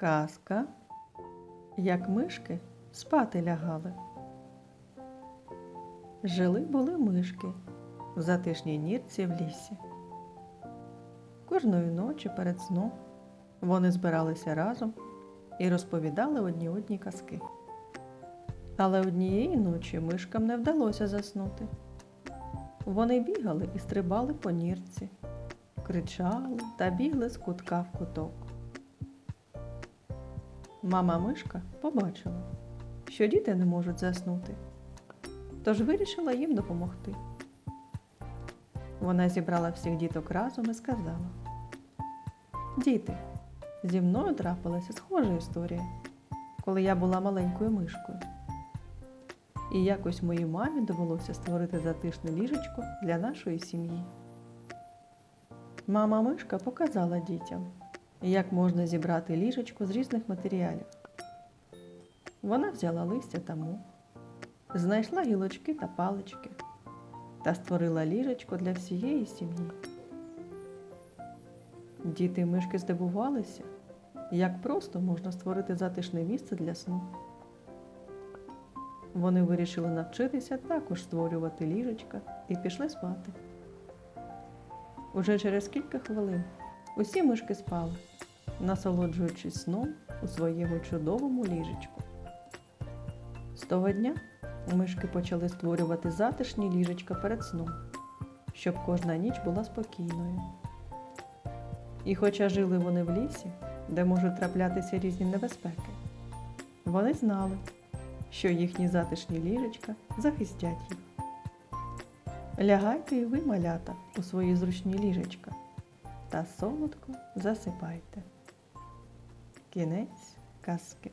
Казка, як мишки спати лягали. Жили були мишки в затишній нірці в лісі. Кожної ночі перед сном вони збиралися разом і розповідали одні одні казки. Але однієї ночі мишкам не вдалося заснути. Вони бігали і стрибали по нірці, кричали та бігли з кутка в куток. Мама мишка побачила, що діти не можуть заснути, тож вирішила їм допомогти. Вона зібрала всіх діток разом і сказала: Діти, зі мною трапилася схожа історія, коли я була маленькою мишкою. І якось моїй мамі довелося створити затишне ліжечко для нашої сім'ї. Мама мишка показала дітям, як можна зібрати ліжечко з різних матеріалів. Вона взяла листя та мух, знайшла гілочки та палички та створила ліжечко для всієї сім'ї. Діти мишки здивувалися, як просто можна створити затишне місце для сну. Вони вирішили навчитися також створювати ліжечка і пішли спати. Уже через кілька хвилин усі мишки спали, насолоджуючись сном у своєму чудовому ліжечку. З того дня мишки почали створювати затишні ліжечка перед сном, щоб кожна ніч була спокійною. І хоча жили вони в лісі, де можуть траплятися різні небезпеки, вони знали, що їхні затишні ліжечка захистять їх. Лягайте і ви, малята, у свої зручні ліжечка та солодко засипайте. Кінець казки.